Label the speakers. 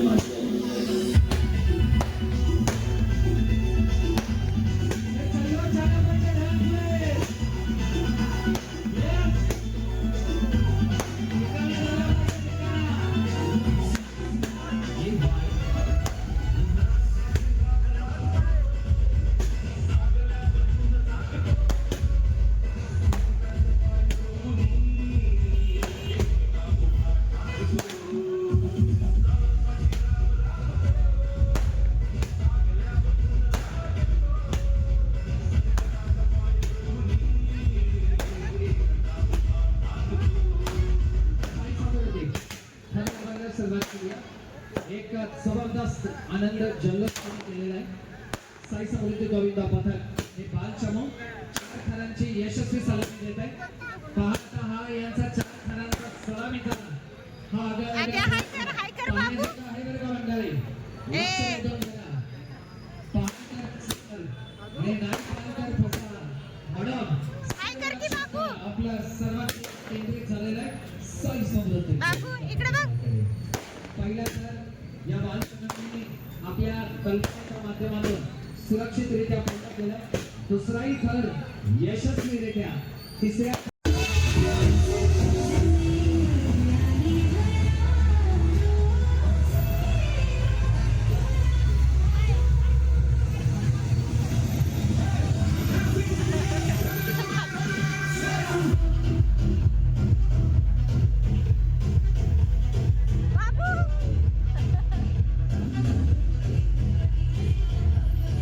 Speaker 1: Aleluia. सुरुवात एक जबरदस्त आनंद जल्लोष केलेला आहे. साई समृद्धी गोविंदा पथक हे बाल चमो. चार थरांची यशस्वी सलामी देत आहे. पाहता हा यांचा चार थरांचा सलामीचा हा
Speaker 2: बाबू.
Speaker 1: आपलं सर्वात केंद्रित झालेलं आहे साई समृद्धी.
Speaker 2: बाबू इकडे बघ.
Speaker 1: पहिला तर या बालसंघटनेने आपल्या कल्पनेच्या माध्यमातून सुरक्षितरित्या पूर्ण केलं. दुसराही थर यशस्वीरित्या तिसऱ्या